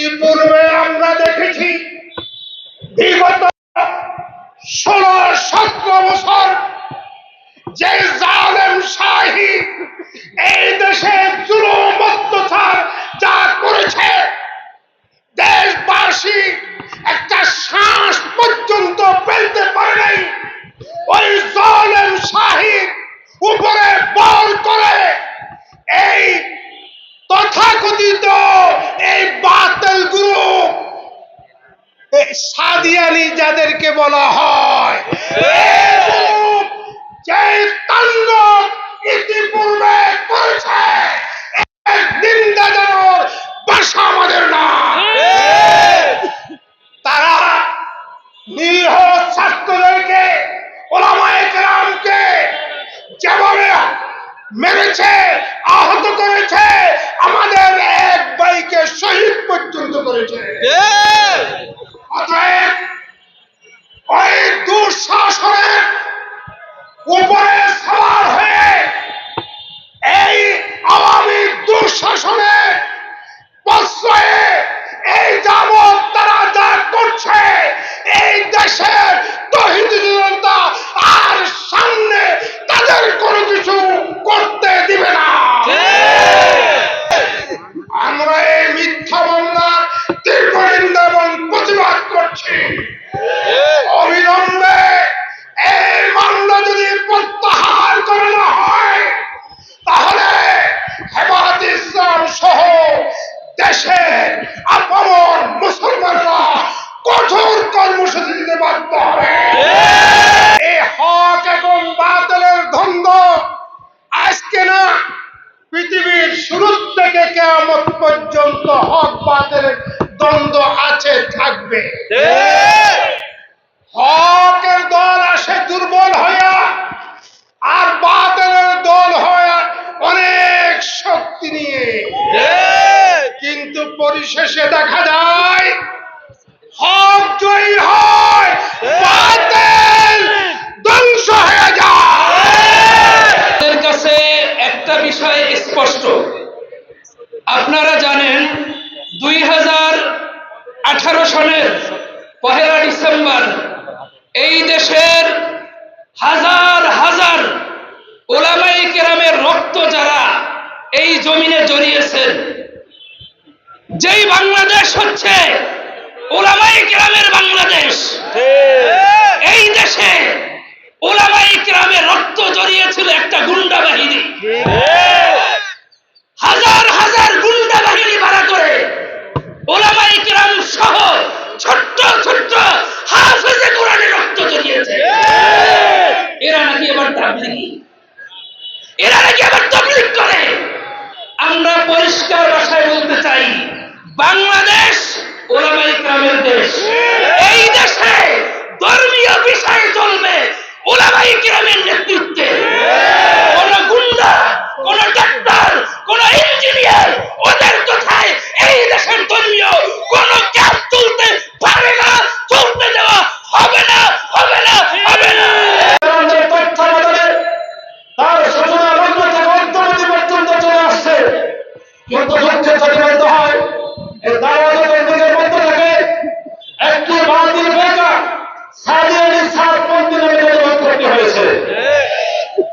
ইতিপূর্বে আমরা দেখেছি যাদেরকে বলা হয়। তারা নিরহ ছাত্রদেরকে ওলামায়ামকে যেভাবে মেরেছে আহত করেছে আমাদের এক বাইকে শহীদ পর্যন্ত করেছে। অতএব কর্মসূচি দিতে বাধ্য হবে। এই হক এবং বাতিলের দ্বন্দ্ব আজকে না পৃথিবীর শুরু থেকে কেমন পর্যন্ত হক বাতিলের দ্বন্দ্ব আছে থাকবে। হকের দল আসে দুর্বল হইয়া আর বাতিলের দল হইয়া অনেক শক্তি নিয়ে। কিন্তু পরিশেষে দেখা যায় হক জয়ী হয়, বাতিল, ধ্বংস হয়ে যায়। কাছে একটা বিষয় স্পষ্ট। আপনারা জানেন, দুই আঠারো সনের পহেলা ডিসেম্বর এই দেশের হাজার হাজার ওলামাই কেরামের রক্ত যারা এই জমিনে জড়িয়েছেন, যেই বাংলাদেশ হচ্ছে ওলামাই কেরামের বাংলাদেশ। এই দেশে ওলামাই কেরামের রক্ত জড়িয়েছিল একটা গুন্ডা বাহিনী। হাজার হাজার গুন্ডা বাহিনী ভাড়া করে ওলামাই কেরাম সহ ছোট্ট ছোট্ট হাফেজে কোরআনে রক্ত জড়িয়েছে। এরা নাকি এবার তাবলিগি? এরা নাকি আবার তবলিগ করে? আমরা পরিষ্কার ভাষায় বলতে চাই বাংলাদেশ এই দেশে ধর্মীয় বিষয় চলবে ওলামাই গ্রামের নেতৃত্বে। কোন গুন্ডা কোন ডাক্তার কোন ইঞ্জিনিয়ার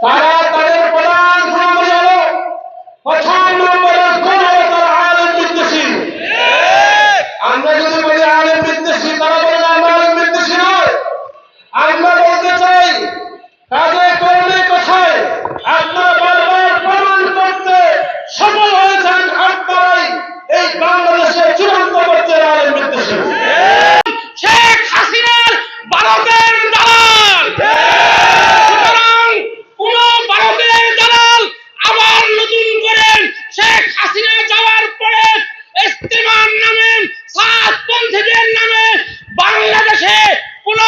তারা আজ পন্থীদের নামে বাংলাদেশে কোন